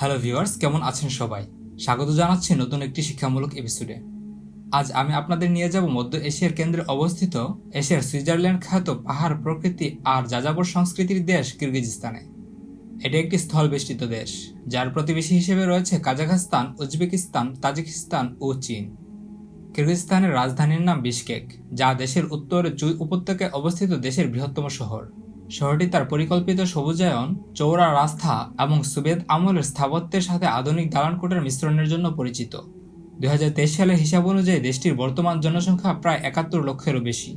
Hello viewers, কেমন আছেন সবাই? স্বাগত জানাচ্ছি নতুন একটি শিক্ষামূলক এপিসোডে আজ আমি আপনাদের নিয়ে যাব মধ্য এশিয়ার কেন্দ্রে অবস্থিত এশিয়ার সুইজারল্যান্ড খ্যাত পাহাড় প্রকৃতি আর যাযাবর সংস্কৃতির দেশ কিরগিজস্তানে। এটি একটি স্থল বেষ্টিত দেশ, যার প্রতিবেশী হিসেবে রয়েছে কাজাখস্তান, উজবেকিস্তান, তাজিকিস্তান ও চীন। কিরগিজস্তানের রাজধানীর নাম বিশকেক, যা দেশের উত্তরে চুই উপত্যকায় অবস্থিত দেশের বৃহত্তম শহর। শহরটি তার পরিকল্পিত সবুজায়ন চৌড়া রাস্তা এবং সুবেদ আমলের স্থাপত্যের সাথে আধুনিক দালানকোটের মিশ্রণের জন্য পরিচিত। দুই হাজার তেইশ সালের হিসাব অনুযায়ী দেশটির বর্তমান জনসংখ্যা প্রায় একাত্তর লক্ষেরও বেশি।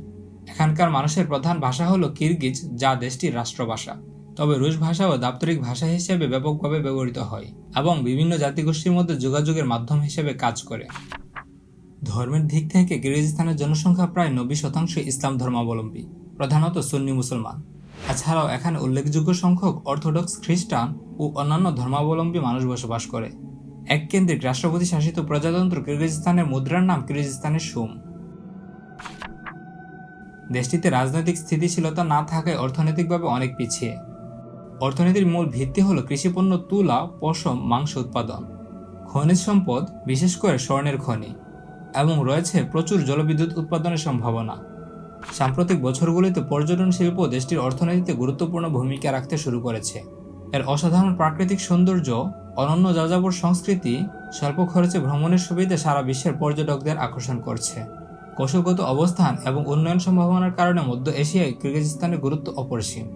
এখানকার মানুষের প্রধান ভাষা হল কিরগিজ, যা দেশটির রাষ্ট্রভাষা। তবে রুশ ভাষাও দাপ্তরিক ভাষা হিসেবে ব্যাপকভাবে ব্যবহৃত হয় এবং বিভিন্ন জাতিগোষ্ঠীর মধ্যে যোগাযোগের মাধ্যম হিসেবে কাজ করে। ধর্মের দিক থেকে কিরগিজস্তানের জনসংখ্যা প্রায় নব্বই শতাংশ ইসলাম ধর্মাবলম্বী, প্রধানত সুন্নি মুসলমান। এছাড়াও এখানে উল্লেখযোগ্য সংখ্যক অর্থোডক্স খ্রিস্টান ও অন্যান্য ধর্মাবলম্বী মানুষ বসবাস করে। এক কেন্দ্রিক রাষ্ট্রপতি শাসিত প্রজাতন্ত্র কিরগিজস্তানের মুদ্রার নাম কিরগিজস্তানের সুম। দেশটিতে রাজনৈতিক স্থিতিশীলতা না থাকায় অর্থনৈতিকভাবে অনেক পিছিয়ে। অর্থনীতির মূল ভিত্তি হল কৃষিপণ্য, তুলা, পশম, মাংস উৎপাদন। খনিজ সম্পদ, বিশেষ করে স্বর্ণের খনি। এবং রয়েছে প্রচুর জলবিদ্যুৎ উৎপাদনের সম্ভাবনা। সাম্প্রতিক বছরগুলিতে পর্যটন শিল্প দেশটির অর্থনীতিতে গুরুত্বপূর্ণ ভূমিকা রাখতে শুরু করেছে। এর অসাধারণ প্রাকৃতিক সৌন্দর্য, অনন্য যাযাবর সংস্কৃতি, স্বল্প খরচে ভ্রমণের সুবিধা সারা বিশ্বের পর্যটকদের আকর্ষণ করছে। কৌশলগত অবস্থান এবং উন্নয়ন সম্ভাবনার কারণে মধ্য এশিয়ায় কিরগিজস্তানের গুরুত্ব অপরিসীম।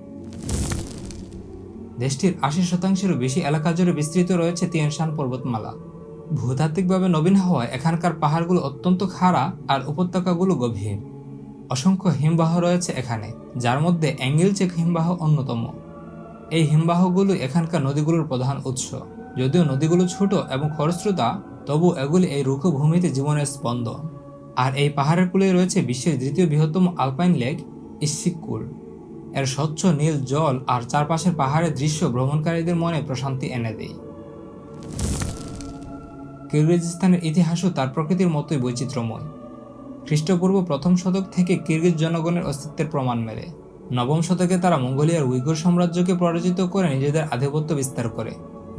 দেশটির আশি শতাংশেরও বেশি এলাকা জুড়ে বিস্তৃত রয়েছে তিয়ানশান পর্বতমালা। ভূতাত্ত্বিকভাবে নবীন হওয়ায় এখানকার পাহাড়গুলো অত্যন্ত খাড়া আর উপত্যকাগুলো গভীর। অসংখ্য হিমবাহ রয়েছে এখানে, যার মধ্যে অ্যাঙ্গেল চেক হিমবাহ অন্যতম। এই হিমবাহগুলো এখানকার নদীগুলোর প্রধান উৎস। যদিও নদীগুলো ছোট এবং খরস্রোতা তবু এগুলি এই রুক্ষ ভূমিতে জীবনের স্পন্দন। আর এই পাহাড়ের কূলে রয়েছে বিশ্বের দ্বিতীয় বৃহত্তম আলপাইন লেক ইস্সিকুল এর স্বচ্ছ নীল জল আর চারপাশের পাহাড়ের দৃশ্য ভ্রমণকারীদের মনে প্রশান্তি এনে দেয়। কিরগিজস্তানের ইতিহাসও তার প্রকৃতির মতোই বৈচিত্র্যময়। খ্রিস্টপূর্ব প্রথম শতক থেকে কিরগিজ জনগণের অস্তিত্বের প্রমাণ মেলে। নবম শতকে তারা মঙ্গোলিয়ার উইগুর সাম্রাজ্যকে পরাজিত করে নিজেদের আধিপত্য বিস্তার করে।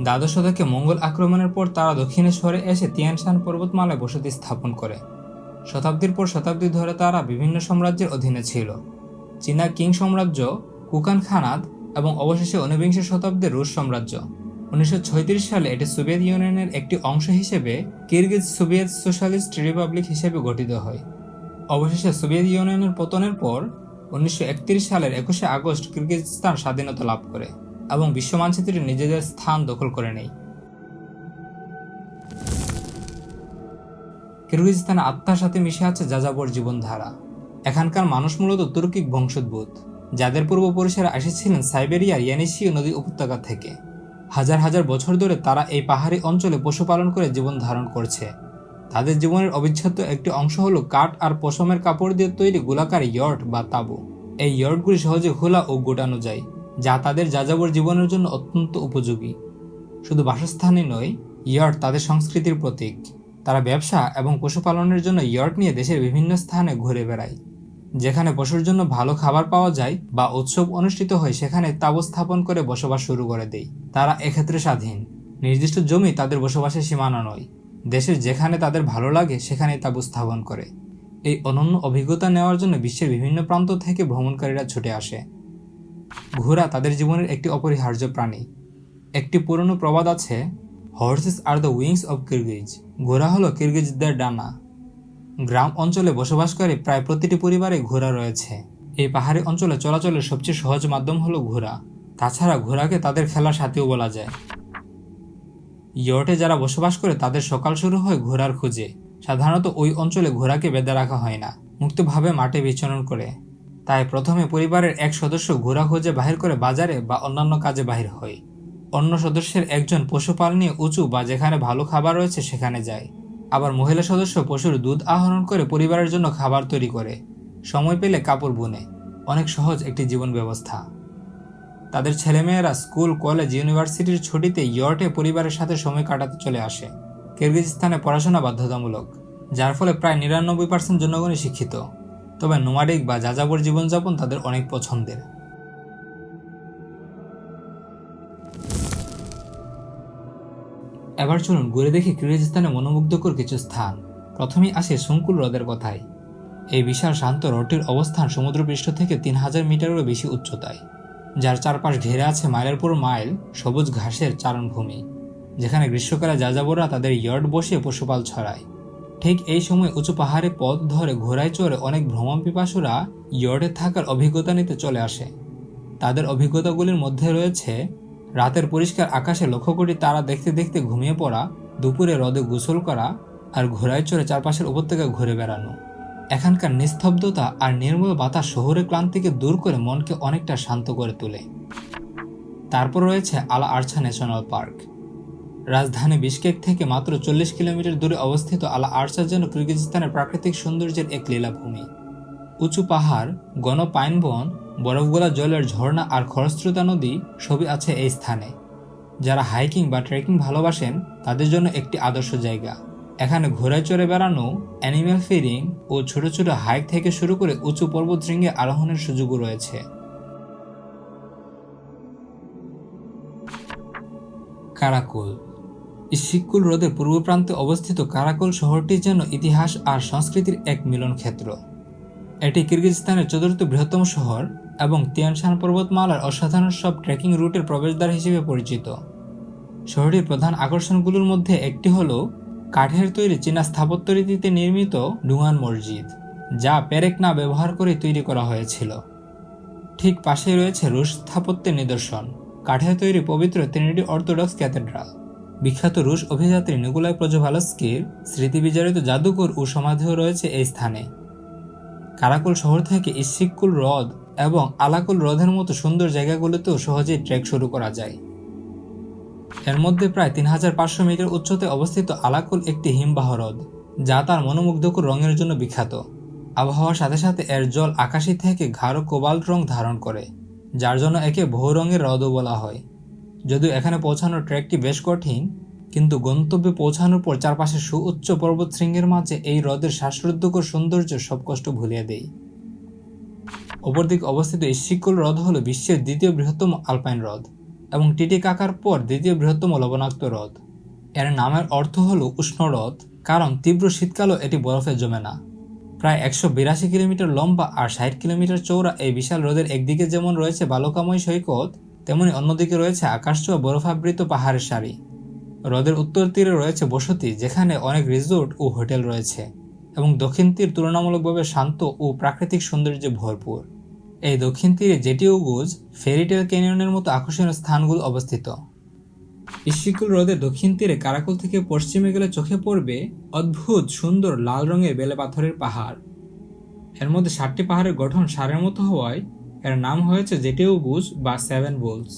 দ্বাদশ শতকে মঙ্গল আক্রমণের পর তারা দক্ষিণে সরে এসে তিয়ানশান পর্বতমালায় বসতি স্থাপন করে। শতাব্দীর পর শতাব্দী ধরে তারা বিভিন্ন সাম্রাজ্যের অধীনে ছিল। চীনা কিং সাম্রাজ্য, কুকান খানাত এবং অবশেষে ঊনবিংশ শতাব্দীর রুশ সাম্রাজ্য। উনিশশো সালে এটি সোভিয়েত ইউনিয়নের একটি অংশ হিসেবে কিরগিজ সোভিয়েত সোশ্যালিস্ট রিপাবলিক হিসেবে গঠিত হয়। অবশেষে সোভিয়েত ইউনিয়নের পতনের পর উনিশশো একত্রিশ সালের একুশে আগস্ট কিরগিজস্তান স্বাধীনতা লাভ করে এবং বিশ্ব মানচিত্রে নিজেদের স্থান দখল করে নেয়। কিরগিজস্তানে আত্মার সাথে মিশে আছে যাযাবর জীবনধারা। এখানকার মানুষ মূলত তুর্কিক বংশোদ্ভূত, যাদের পূর্বপুরুষেরা এসেছিলেন সাইবেরিয়ার ইয়ানিসীয় নদী উপত্যকা থেকে। হাজার হাজার বছর ধরে তারা এই পাহাড়ি অঞ্চলে পশুপালন করে জীবন ধারণ করছে। তাদের জীবনের অবিচ্ছেদ্য একটি অংশ হলো কাঠ আর পশমের কাপড় দিয়ে তৈরি গোলাকার ইয়র্ট বা তাঁবু। এই ইয়র্টগুলি সহজে খোলা ও গোটানো যায়, যা তাদের যাযাবর জীবনের জন্য অত্যন্ত উপযোগী। শুধু বাসস্থানই নয় ইয়র্ট তাদের সংস্কৃতির প্রতীক। তারা ব্যবসা এবং পশুপালনের জন্য ইয়র্ট নিয়ে দেশের বিভিন্ন স্থানে ঘুরে বেড়ায়। যেখানে পশুর জন্য ভালো খাবার পাওয়া যায় বা উৎসব অনুষ্ঠিত হয়, সেখানে তাবু স্থাপন করে বসবাস শুরু করে দেয়। তারা এক্ষেত্রে স্বাধীন। নির্দিষ্ট জমি তাদের বসবাসের সীমানা নয়। দেশের যেখানে তাদের ভালো লাগে, সেখানেই তাবু স্থাপন করে। এই অনন্য অভিজ্ঞতা নেওয়ার জন্য বিশ্বের বিভিন্ন প্রান্ত থেকে ভ্রমণকারীরা ছুটে আসে। ঘোড়া তাদের জীবনের একটি অপরিহার্য প্রাণী। একটি পুরনো প্রবাদ আছে horses are the wings of Kyrgyz ঘোড়া হলো কিরগিজদের ডানা। গ্রাম অঞ্চলে বসবাসকারী প্রায় প্রতিটি পরিবারে ঘোড়া রয়েছে। এই পাহাড়ি অঞ্চলে চলাচলের সবচেয়ে সহজ মাধ্যম হলো ঘোড়া। তাছাড়া ঘোড়াকে তাদের খেলার সাথেও বলা যায়। ইয়টে যারা বসবাস করে তাদের সকাল শুরু হয় ঘোড়ার খুঁজে। সাধারণত ওই অঞ্চলে ঘোড়াকে বেঁধে রাখা হয় না, মুক্তভাবে মাঠে বিচরণ করে। তাই প্রথমে পরিবারের এক সদস্য ঘোড়া খুঁজে বাহির করে বাজারে বা অন্যান্য কাজে বাহির হয়। অন্য সদস্যের একজন পশুপাল নিয়ে উঁচু বা যেখানে ভালো খাবার রয়েছে সেখানে যায়। আবার মহিলা সদস্য পশুর দুধ আহরণ করে পরিবারের জন্য খাবার তৈরি করে। সময় পেলে কাপড় বুনে। অনেক সহজ একটি জীবন ব্যবস্থা। তাদের ছেলেমেয়েরা স্কুল, কলেজ, ইউনিভার্সিটির ছুটিতে ইয়র্টে পরিবারের সাথে সময় কাটাতে চলে আসে। কিরগিজস্তানে পড়াশোনা বাধ্যতামূলক, যার ফলে প্রায় নিরানব্বই পার্সেন্ট জনগণই শিক্ষিত। তবে নোমাডিক বা যাযাবর জীবনযাপন তাদের অনেক পছন্দের। এবার চলুন ঘুরে দেখি কিরগিজস্তানের মনোমুগ্ধকর কিছু স্থান। প্রথমেই আসে শঙ্কুল হ্রদের কথায়। এই বিশাল শান্ত হ্রদটির অবস্থান সমুদ্রপৃষ্ঠ থেকে তিন হাজার মিটারেরও বেশি উচ্চতায়। যার চারপাশ ঘিরে আছে মাইলের পর মাইল, সবুজ ঘাসের চারণভূমি, যেখানে গ্রীষ্মকালে যাযাবররা তাদের ইয়র্ড বসে পশুপাল ছড়ায়। ঠিক এই সময় উঁচু পাহাড়ে পথ ধরে ঘোড়ায় চড়ে অনেক ভ্রমণ পিপাসুরা ইয়র্ডে থাকার অভিজ্ঞতা নিতে চলে আসে। তাদের অভিজ্ঞতাগুলির মধ্যে রয়েছে রাতের পরিষ্কার আকাশে লক্ষ কোটি তারা দেখতে দেখতে ঘুমিয়ে পড়া, দুপুরে হ্রদে গোসল করা আর ঘোড়ায় চড়ে চারপাশের উপত্যকা ঘুরে বেড়ানো। এখানকার নিস্তব্ধতা আর নির্মল বাতাস শহরের ক্লান্তিকে দূর করে মনকে অনেকটা শান্ত করে তোলে। তারপর রয়েছে আলা আরছা ন্যাশনাল পার্ক। রাজধানী বিশকেক থেকে মাত্র চল্লিশ কিলোমিটার দূরে অবস্থিত আলা আরচা যেন কিরগিজস্তানের প্রাকৃতিক সৌন্দর্যের এক লীলাভূমি। উঁচু পাহাড়, ঘন পাইনবন, বরফগোলা জলের ঝর্ণা আর খরস্রোতা নদী সবই আছে এই স্থানে। যারা হাইকিং বা ট্রেকিং ভালোবাসেন, তাদের জন্য একটি আদর্শ জায়গা। এখানে ঘোড়ায় চড়ে বেড়ানো অ্যানিম্যাল ফিরিং ও ছোট ছোট হাইক থেকে শুরু করে উঁচু পর্বতশৃঙ্গে আরোহণের সুযোগও রয়েছে। কারাকুল। ইস্কিকুল হ্রদের পূর্ব প্রান্তে অবস্থিত কারাকুল শহরটি যেন ইতিহাস আর সংস্কৃতির এক মিলন ক্ষেত্র। এটি কিরগিজস্তানের চতুর্থ বৃহত্তম শহর এবং তিয়ানশান পর্বতমালার অসাধারণ সব ট্রেকিং রুটের প্রবেশদ্বার হিসেবে পরিচিত। শহরটির প্রধান আকর্ষণগুলোর মধ্যে একটি হল কাঠের তৈরি চীনা স্থাপত্য রীতিতে নির্মিত ডুয়ান মসজিদ, যা পেরেক না ব্যবহার করে তৈরি করা হয়েছিল। ঠিক পাশেই রয়েছে রুশ স্থাপত্যের নিদর্শন, কাঠের তৈরি পবিত্র ট্রিনিটি অর্থোডক্স ক্যাথেড্রাল। বিখ্যাত রুশ অভিযাত্রী নিকোলাই প্রজোভালস্কির স্মৃতি বিজড়িত জাদুঘর ও সমাধিও রয়েছে এই স্থানে। কারাকুল শহর থেকে ইস্কিকুল হ্রদ এবং আলাকুল হ্রদের মতো সুন্দর জায়গাগুলোতেও সহজেই ট্রেক শুরু করা যায়। এর মধ্যে প্রায় তিন হাজার পাঁচশো মিটার উচ্চতায় অবস্থিত আলাকুল একটি হিমবাহ হ্রদ, যা তার মনোমুগ্ধকর রঙের জন্য বিখ্যাত। আবহাওয়ার সাথে সাথে এর জল আকাশি থেকে গাঢ় কোবাল্ট রং ধারণ করে, যার জন্য একে বহু রঙের হ্রদও বলা হয়। যদিও এখানে পৌঁছানোর ট্রেকটি বেশ কঠিন, কিন্তু গন্তব্যে পৌঁছানোর পর চারপাশে সুউচ্চ পর্বত শৃঙ্গের মাঝে এই হ্রদের শ্বাসরুদ্ধকর সৌন্দর্য সব কষ্ট ভুলিয়ে দেয়। অপরদিকে অবস্থিত ইস্কিকুল হ্রদ হল বিশ্বের দ্বিতীয় বৃহত্তম আলপাইন হ্রদ। এবং টিটিকাকার পর দ্বিতীয় বৃহত্তম লবণাক্ত হ্রদ। এর নামের অর্থ হল উষ্ণ হ্রদ, কারণ তীব্র শীতকালও এটি বরফে জমে না। প্রায় একশো বিরাশি কিলোমিটার লম্বা আর ষাট কিলোমিটার চৌড়া এই বিশাল হ্রদের একদিকে যেমন রয়েছে বালুকাময় সৈকত, তেমনি অন্যদিকে রয়েছে আকাশছোঁয়া বরফাবৃত পাহাড়ের সারি। হ্রদের উত্তর তীরে রয়েছে বসতি, যেখানে অনেক রিসোর্ট ও হোটেল রয়েছে এবং দক্ষিণ তীর তুলনামূলকভাবে শান্ত ও প্রাকৃতিক সৌন্দর্যে ভরপুর। এই দক্ষিণ তীরে জেটি গুজ ফেরিটেল ক্যানিয়নের মতো আকর্ষণীয় স্থানগুলো অবস্থিত। ইস্কিকুল হ্রদের দক্ষিণ তীরে কারাকুল থেকে পশ্চিমে গেলে চোখে পড়বে অদ্ভুত সুন্দর লাল রঙের বেলে পাথরের পাহাড়। এর মধ্যে সাতটি পাহাড়ের গঠন সারের মতো হওয়ায় এর নাম হয়েছে জেটিও গুজ বা সেভেন বোলস।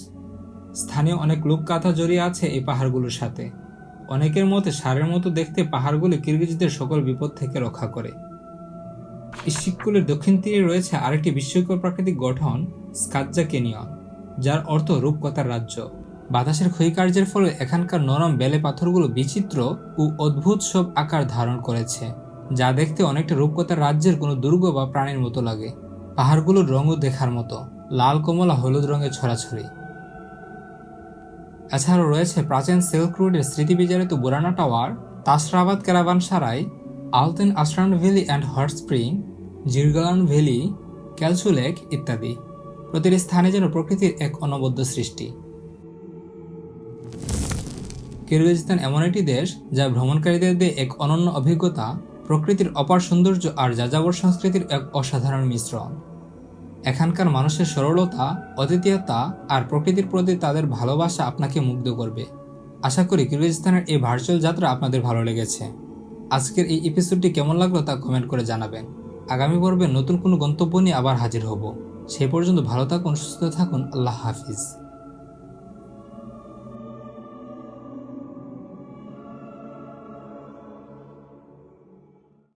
স্থানীয় অনেক লোকগাথা জড়িয়ে আছে এই পাহাড়গুলোর সাথে। অনেকের মতে সারের মতো দেখতে পাহাড়গুলি কিরগিজদের সকল বিপদ থেকে রক্ষা করে। ইস্কিকুলের দক্ষিণ তীরে রয়েছে আরেকটি বিস্ময়কর প্রাকৃতিক গঠন স্কাজ্জা কেনিয়ন যার অর্থ রূপকথার রাজ্য। বাতাসের ক্ষয়কার্যের ফলে এখানকার নরম বেলে পাথরগুলো বিচিত্র ও অদ্ভুত সব আকার ধারণ করেছে, যা দেখতে অনেকটা রূপকথার রাজ্যের কোনো দুর্গ বা প্রাণীর মতো লাগে। পাহাড়গুলোর রঙও দেখার মতো, লাল, কমলা, হলুদ রঙের ছড়াছড়ি। এছাড়াও রয়েছে প্রাচীন সিল্ক রোডের স্মৃতি বিজারিত বুরানা tower, Tash Rabat caravanserai Altyn আশ্রান valley and hot spring, Jyrgalan valley, Kel Suu lake ইত্যাদি প্রতিটি স্থানে যেন প্রকৃতির এক অনবদ্য সৃষ্টি। কিরগিজস্তান এমন একটি দেশ যা ভ্রমণকারীদের দিয়ে এক অনন্য অভিজ্ঞতা, প্রকৃতির অপার সৌন্দর্য আর যাযাবর সংস্কৃতির এক অসাধারণ মিশ্রণ। এখানকার মানুষের সরলতা, অদ্বিতীয়তা আর প্রকৃতির প্রতি তাদের ভালোবাসা আপনাকে মুগ্ধ করবে। আশা করি কিরগিজস্তানের এই ভার্চুয়াল যাত্রা আপনাদের ভালো লেগেছে। আজকের এই এপিসোডটি কেমন লাগল তা কমেন্ট করে জানাবেন। আগামী পর্বে নতুন কোনো গন্তব্য নিয়ে আবার হাজির হব। সেই পর্যন্ত ভালো থাকুন, সুস্থ থাকুন, আল্লাহ হাফিজ।